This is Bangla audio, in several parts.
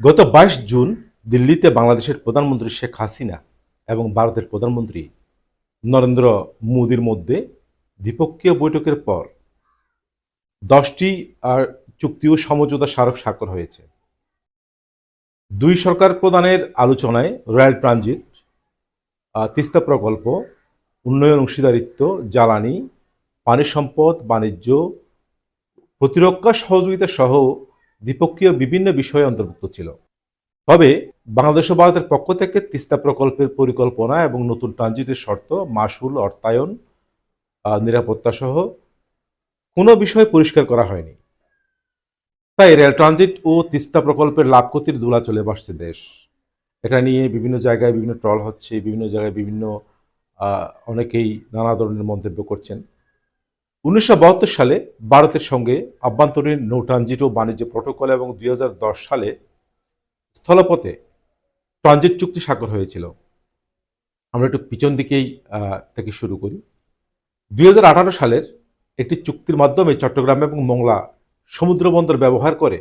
গত বাইশ জুন দিল্লিতে বাংলাদেশের প্রধানমন্ত্রী শেখ হাসিনা এবং ভারতের প্রধানমন্ত্রী নরেন্দ্র মোদির মধ্যে দ্বিপক্ষীয় বৈঠকের পর দশটি আর চুক্তি ও সমঝোতা স্মারক স্বাক্ষর হয়েছে। দুই সরকার প্রদানের আলোচনায় রয়্যাল ট্রানজিট তিস্তা প্রকল্প, উন্নয়ন অংশীদারিত্ব, জ্বালানি পানি সম্পদ বাণিজ্য, প্রতিরক্ষা সহযোগিতা সহ দ্বিপক্ষীয় বিভিন্ন বিষয়ে অন্তর্ভুক্ত ছিল। তবে বাংলাদেশ ও ভারতের পক্ষ থেকে তিস্তা প্রকল্পের পরিকল্পনা এবং নতুন ট্রানজিটের শর্ত মাসুল অর্থায়ন নিরাপত্তা সহ কোনো বিষয় পরিষ্কার করা হয়নি। তাই রেল ট্রানজিট ও তিস্তা প্রকল্পের লাভ ক্ষতির দোলা চলে বসছে দেশ। এটা নিয়ে বিভিন্ন জায়গায় বিভিন্ন ট্রল হচ্ছে, বিভিন্ন জায়গায় বিভিন্ন অনেকেই নানা ধরনের মন্তব্য করছেন। উনিশশো বাহাত্তর সালে ভারতের সঙ্গে আভ্যন্তরীণ নৌ ট্রানজিট ও বাণিজ্য প্রোটোকল এবং দুই হাজার দশ সালে স্থলপথে ট্রানজিট চুক্তি স্বাক্ষর হয়েছিল। আমরা একটু পিছন দিকেই থেকে শুরু করি। দুই হাজার আঠারো সালের একটি চুক্তির মাধ্যমে চট্টগ্রাম এবং মোংলা সমুদ্র বন্দর ব্যবহার করে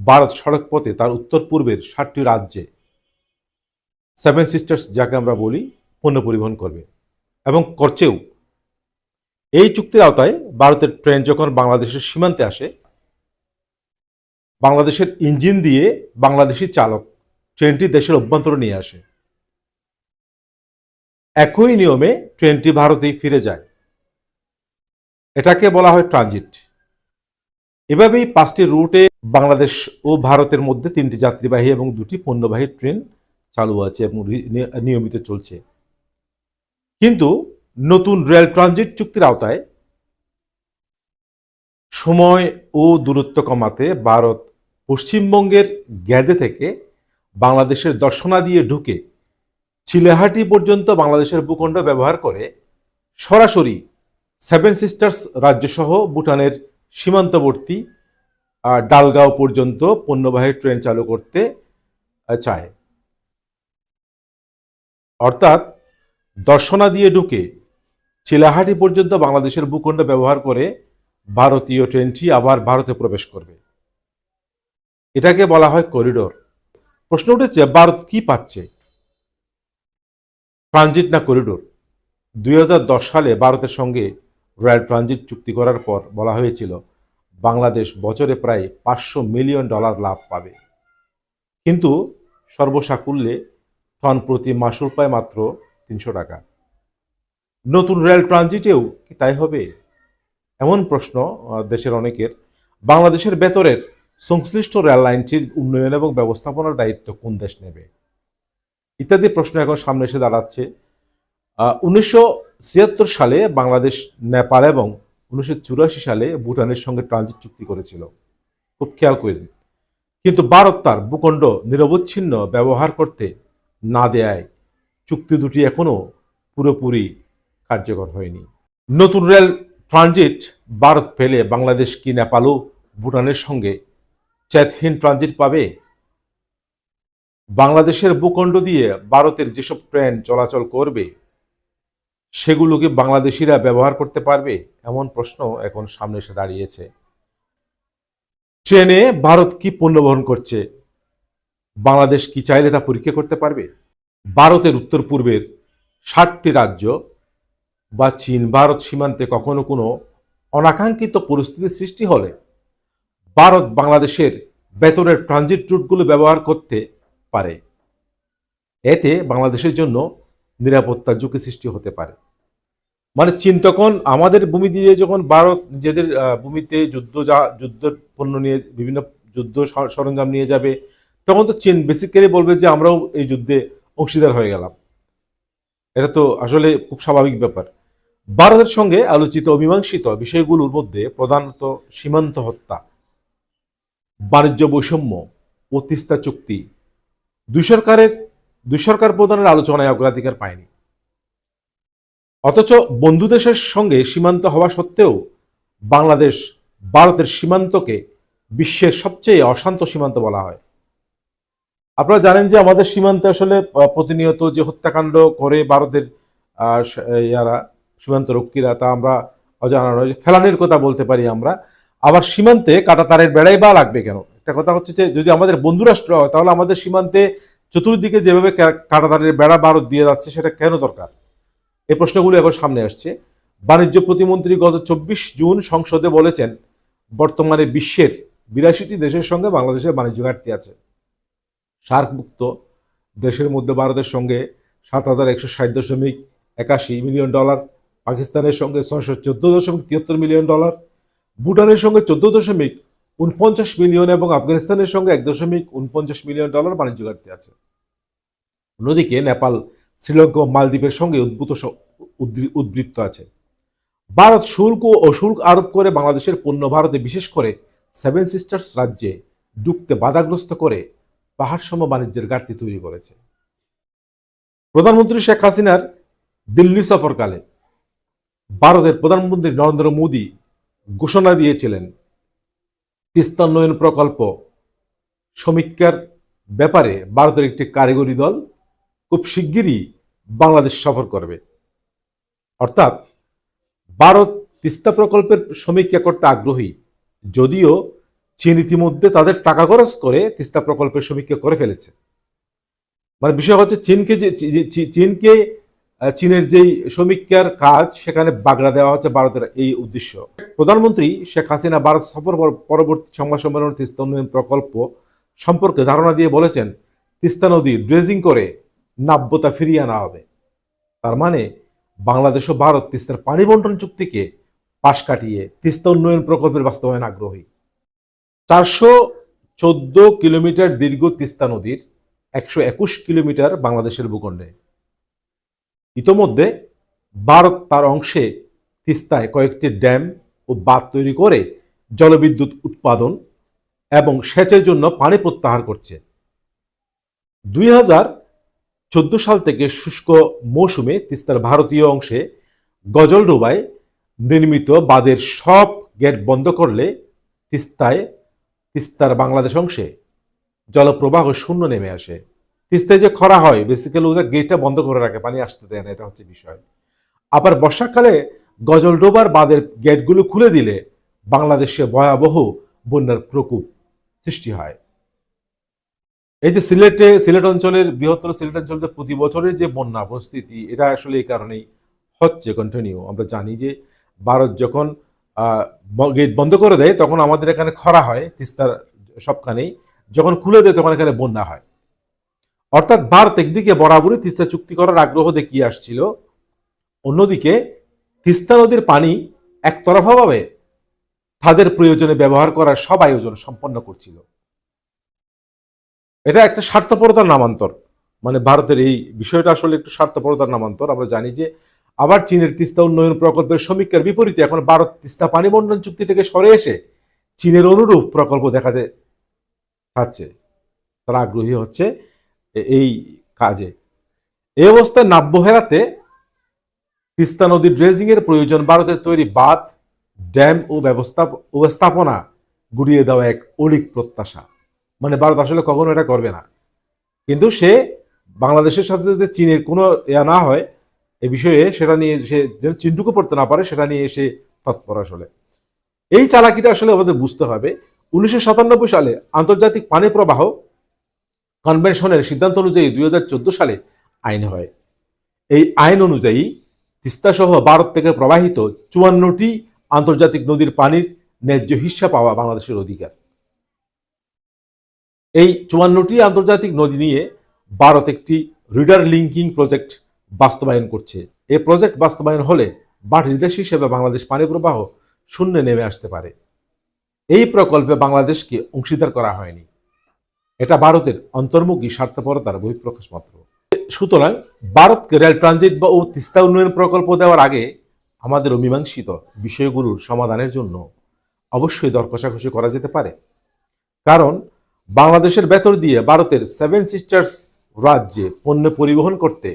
ভারত সড়ক পথে তার উত্তর পূর্বের ষাটটি রাজ্যে সেভেন সিস্টার্স যাকে আমরা বলি, পণ্য পরিবহন করবে এবং করছেও এই চুক্তির আওতায় ভারতের ট্রেন যখন বাংলাদেশের সীমান্তে আসে, বাংলাদেশের ইঞ্জিন দিয়ে বাংলাদেশি চালক ট্রেনটি দেশের অভ্যন্তরে নিয়ে আসে। একই নিয়মে ট্রেনটি ভারতেই ফিরে যায়। এটাকে বলা হয় ট্রানজিট। এভাবেই পাঁচটি রুটে বাংলাদেশ ও ভারতের মধ্যে তিনটি যাত্রীবাহী এবং দুটি পণ্যবাহী ট্রেন চালু আছে এবং নিয়মিত চলছে। কিন্তু নতুন রেল ট্রানজিট চুক্তির আওতায় সময় ও দূরত্ব কমাতে ভারত পশ্চিমবঙ্গের গ্যাদে থেকে বাংলাদেশের দর্শনা দিয়ে ঢুকে চিলেহাটি পর্যন্ত বাংলাদেশের ভূখণ্ড ব্যবহার করে সরাসরি সেভেন সিস্টার্স রাজ্যসহ ভুটানের সীমান্তবর্তী ডালগাঁও পর্যন্ত পণ্যবাহী ট্রেন চালু করতে চায়। অর্থাৎ দর্শনা দিয়ে ঢুকে চিলাহাটি পর্যন্ত বাংলাদেশের ভূখণ্ড ব্যবহার করে ভারতীয় ট্রেনটি আবার ভারতে প্রবেশ করবে। এটাকে বলা হয় করিডোর। প্রশ্ন উঠেছে, ভারত কি পাচ্ছে? ট্রানজিট না করিডোর? দুই হাজার দশ সালে ভারতের সঙ্গে রয়্যাল ট্রানজিট চুক্তি করার পর বলা হয়েছিল, বাংলাদেশ বছরে প্রায় পাঁচশো মিলিয়ন ডলার লাভ পাবে। কিন্তু সর্বসাকুল্যে টন প্রতি মাসুল পায় মাত্র তিনশো টাকা। নতুন রেল ট্রানজিটেও কি তাই হবে? এমন প্রশ্ন দেশের অনেকের। বাংলাদেশের ভেতরের সংশ্লিষ্ট রেল লাইনটির উন্নয়ন এবং ব্যবস্থাপনার দায়িত্ব কোন দেশ নেবে? ইত্যাদি প্রশ্ন এখন সামনে এসে দাঁড়াচ্ছে। উনিশশো ছিয়াত্তর সালে বাংলাদেশ, নেপাল এবং উনিশশো চুরাশি সালে ভুটানের সঙ্গে ট্রানজিট চুক্তি করেছিল। খুব খেয়াল করেন। কিন্তু ভারত তার ভূখণ্ড নিরবচ্ছিন্ন ব্যবহার করতে না দেয় চুক্তি দুটি এখনও পুরোপুরি কার্যকর হয়নি। নতুন রেল ট্রানজিট ভারত পেলে বাংলাদেশ কি নেপালও ভুটানের সঙ্গে চ্যাথহীন ট্রানজিট পাবে? বাংলাদেশের ভূখণ্ড দিয়ে ভারতের যেসব ট্রেন চলাচল করবে সেগুলোকে বাংলাদেশিরা ব্যবহার করতে পারবে? এমন প্রশ্ন এখন সামনে এসে দাঁড়িয়েছে। ট্রেনে ভারত কি পণ্য বহন করছে? বাংলাদেশ কি চাইলে তা পরীক্ষা করতে পারবে? ভারতের উত্তর পূর্বের ষাটটি রাজ্য বা চীন, ভারত সীমান্তে কখনো কোনো অনাকাঙ্ক্ষিত পরিস্থিতির সৃষ্টি হলে ভারত বাংলাদেশের বেতনের ট্রানজিট রুটগুলো ব্যবহার করতে পারে। এতে বাংলাদেশের জন্য নিরাপত্তা ঝুঁকি সৃষ্টি হতে পারে। মানে চীন তখন আমাদের ভূমি দিয়ে যখন ভারত নিজেদের ভূমিতে যুদ্ধ যা যুদ্ধ পণ্য নিয়ে, বিভিন্ন যুদ্ধ সরঞ্জাম নিয়ে যাবে, তখন তো চীন বেসিক্যালি বলবে যে আমরাও এই যুদ্ধে অংশীদার হয়ে গেলাম। এটা তো আসলে খুব স্বাভাবিক ব্যাপার। ভারতের সঙ্গে আলোচিত অমীমাংসিত বিষয়গুলোর মধ্যে প্রধানত সীমান্ত হত্যা, বাণিজ্য বৈষম্য ও তিস্তা চুক্তি। দুই সরকারের, দুই সরকার প্রধানের আলোচনায় অগ্রাধিকার পায়নি। অথচ বন্ধু দেশের সঙ্গে সীমান্ত হওয়া সত্ত্বেও বাংলাদেশ ভারতের সীমান্তকে বিশ্বের সবচেয়ে অশান্ত সীমান্ত বলা হয়। আপনারা জানেন যে আমাদের সীমান্তে আসলে প্রতিনিয়ত যে হত্যাকাণ্ড করে ভারতের ইয়ারা সীমান্ত রক্ষীরা তা আমরা অজানা নয় ফেলানির কথা বলতে পারি আমরা। আবার সীমান্তে কাটা তারের বেড়াই বা লাগবে কেন? একটা কথা হচ্ছে যে, যদি আমাদের বন্ধুরাষ্ট্র হয়, তাহলে আমাদের সীমান্তে চতুর্দিকে যেভাবে কা- কাঁটাতারের বেড়া ভারত দিয়ে যাচ্ছে, সেটা কেন দরকার? এই প্রশ্নগুলো এখন সামনে আসছে। বাণিজ্য প্রতিমন্ত্রী গত চব্বিশ জুন সংসদে বলেছেন, বর্তমানে বিশ্বের বিরাশিটি দেশের সঙ্গে বাংলাদেশের বাণিজ্য ঘাটতি আছে। সার্কমুক্ত দেশের মধ্যে ভারতের সঙ্গে সাত হাজার একশো ষাট দশমিক একাশি মিলিয়ন ডলার পাকিস্তানের সঙ্গে ছয়শো চোদ্দ দশমিক তিয়াত্তর মিলিয়ন ডলার, ভুটানের সঙ্গে চোদ্দ দশমিক উনপঞ্চাশ মিলিয়ন এবং আফগানিস্তানের সঙ্গে এক দশমিক উনপঞ্চাশ মিলিয়ন ডলার বাণিজ্য ঘাটতি আছে। অন্যদিকে নেপাল, শ্রীলঙ্কা ও মালদ্বীপের সঙ্গে উদ্ভূত উদ্বৃত্ত আছে। ভারত শুল্ক ও অশুল্ক আরোপ করে বাংলাদেশের পণ্য ভারতে বিশেষ করে সেভেন সিস্টার্স রাজ্যে ডুবতে বাধাগ্রস্ত করে পাহাড়সম বাণিজ্যের ঘাটতি তৈরি করেছে। প্রধানমন্ত্রী শেখ হাসিনার দিল্লি সফরকালে ভারতের প্রধানমন্ত্রী নরেন্দ্র মোদী ঘোষণা দিয়েছিলেন তিস্তান্নয়ন প্রকল্প সমীক্ষার ব্যাপারে ভারতের একটি কারিগরি দল খুব শিগগিরই বাংলাদেশ সফর করবে। অর্থাৎ ভারত তিস্তা প্রকল্পের সমীক্ষা করতে আগ্রহী, যদিও চীন ইতিমধ্যে তাদের টাকা খরচ করে তিস্তা প্রকল্পের সমীক্ষা করে ফেলেছে। মানে বিষয় হচ্ছে চীনকে যে চীনকে চীনের যেই সমীক্ষার কাজ, সেখানে বাগড়া দেওয়া হচ্ছে ভারতের এই উদ্দেশ্য। প্রধানমন্ত্রী শেখ হাসিনা ভারত সফর পর- পরবর্তী সংবাদ সম্মেলনে তিস্তা উন্নয়ন প্রকল্প সম্পর্কে ধারণা দিয়ে বলেছেন, তিস্তা নদী ড্রেজিং করে নাব্যতা ফিরিয়ে আনা হবে। তার মানে বাংলাদেশ ও ভারত তিস্তার পানি বন্টন চুক্তিকে পাশ কাটিয়ে তিস্তা উন্নয়ন প্রকল্পের বাস্তবায়ন আগ্রহী। চারশো চোদ্দ কিলোমিটার দীর্ঘ তিস্তা নদীর একশো একুশ কিলোমিটার বাংলাদেশের ভূখণ্ডে। ইতোমধ্যে ভারত তার অংশে তিস্তায় কয়েকটি ড্যাম ও বাঁধ তৈরি করে জলবিদ্যুৎ উৎপাদন এবং সেচের জন্য পানি প্রত্যাহার করছে। দুই হাজার চোদ্দ সাল থেকে শুষ্ক মৌসুমে তিস্তার ভারতীয় অংশে গজলডোবায় নির্মিত বাঁধের সব গেট বন্ধ করলে তিস্তায়, তিস্তার বাংলাদেশ অংশে জলপ্রবাহ শূন্য নেমে আসে। তিস্তায় যে খরা হয় বেসিক্যালি ওরা গেটটা বন্ধ করে রাখে, পানি আসতে দেয় না, এটা হচ্ছে বিষয়। আবার বর্ষাকালে গজলডোবার বাঁধের গেটগুলো খুলে দিলে বাংলাদেশে ভয়াবহ বন্যার প্রকোপ সৃষ্টি হয়। এই যে সিলেটে, সিলেট অঞ্চলের বৃহত্তর সিলেট অঞ্চলে প্রতি বছরের যে বন্যা পরিস্থিতি, এটা আসলে এই কারণেই হচ্ছে কন্টিনিউ আমরা জানি যে ভারত যখন গেট বন্ধ করে দেয়, তখন আমাদের এখানে খরা হয়, তিস্তার সবখানেই। যখন খুলে দেয়, তখন এখানে বন্যা হয়। অর্থাৎ ভারত একদিকে বরাবরই তিস্তা চুক্তি করার আগ্রহ দেখিয়ে আসছিল, অন্যদিকে তিস্তা নদীর পানি একতরফাভাবে তাদের প্রয়োজনে ব্যবহার করার সব আয়োজন সম্পন্ন করছিল। এটা একটা স্বার্থপরতার নামান্তর। মানে ভারতের এই বিষয়টা আসলে একটু স্বার্থপরতার নামান্তর। আমরা জানি যে আবার চীনের তিস্তা উন্নয়ন প্রকল্পের সমীক্ষার বিপরীতে এখন ভারত তিস্তা পানি বন্টন চুক্তি থেকে সরে এসে চীনের অনুরূপ প্রকল্প দেখাতে চাচ্ছে তারা আগ্রহী হচ্ছে এই কাজে। এই অবস্থায় নাব্য হেরাতে তিস্তা নদীর ড্রেজিং এর প্রয়োজন ভারতের তৈরি বাঁধ, ড্যাম ও ব্যবস্থা ব্যবস্থাপনা গুড়িয়ে দেওয়া এক অলিক প্রত্যাশা। মানে ভারত আসলে কখনো এটা করবে না। কিন্তু সে বাংলাদেশের সাথে যাতে চীনের কোনো ইয়া না হয়, এ বিষয়ে সেটা নিয়ে সে যেন চিন্টুকু পড়তে না পারে, সেটা নিয়ে সে তৎপর আসলে। এই চালাকিটা আসলে আমাদের বুঝতে হবে। উনিশশো সাতানব্বই সালে আন্তর্জাতিক পানি প্রবাহ কনভেনশনের সিদ্ধান্ত অনুযায়ী দুই হাজার চোদ্দ সালে আইন হয়। এই আইন অনুযায়ী তিস্তা সহ ভারত থেকে প্রবাহিত চুয়ান্নটি আন্তর্জাতিক নদীর পানির ন্যায্য হিস্সা পাওয়া বাংলাদেশের অধিকার। এই চুয়ান্নটি আন্তর্জাতিক নদী নিয়ে ভারত একটি রিডার লিঙ্কিং প্রজেক্ট বাস্তবায়ন করছে। এই প্রজেক্ট বাস্তবায়ন হলে বাটির দেশ হিসেবে বাংলাদেশ পানি প্রবাহ শূন্যে নেমে আসতে পারে। এই প্রকল্পে বাংলাদেশকে অংশীদার করা হয়নি। এটা ভারতের অন্তর্মুখী স্বার্থপরতার বহিঃপ্রকাশ মাত্র। সুতরাং ভারতকে রেল ট্রানজিট বা ও তিস্তা উন্নয়ন প্রকল্প দেওয়ার আগে আমাদের অমীমাংসিত বিষয়গুলোর সমাধানের জন্য অবশ্যই দর কষাকষি করা যেতে পারে। কারণ বাংলাদেশের ভেতর দিয়ে ভারতের সেভেন সিস্টার্স রাজ্যে পণ্য পরিবহন করতে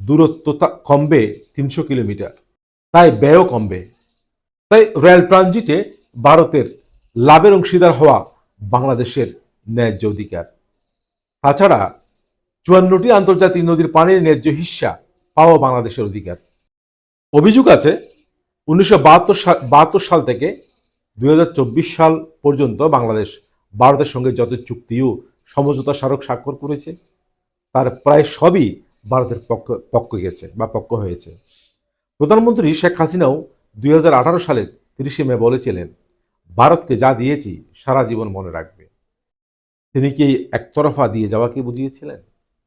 দূরত্ব কমবে তিনশো কিলোমিটার, তাই ব্যয়ও কমবে। তাই রেল ট্রানজিটে ভারতের লাভের অংশীদার হওয়া বাংলাদেশের ন্যায্য অধিকার তাছাড়া চুয়ান্নটি আন্তর্জাতিক নদীর পানির ন্যায্য হিস্সা পাওয়া বাংলাদেশের অধিকার। অভিযোগ আছে, উনিশশো বাহাত্তর সাল থেকে দুই হাজার চব্বিশ সাল পর্যন্ত বাংলাদেশ ভারতের সঙ্গে যত চুক্তি ও সমঝোতা স্মারক স্বাক্ষর করেছে, তার প্রায় সবই ভারতের পক্ষ পক্ষ গেছে বা পক্ষ হয়েছে। প্রধানমন্ত্রী শেখ হাসিনাও দুই হাজার আঠারো সালের তিরিশে মে বলেছিলেন, ভারতকে যা দিয়েছি, সারা জীবন মনে রাখবে। তিনি কি একতরফা দিয়ে যাওয়াকে বুঝিয়েছিলেন?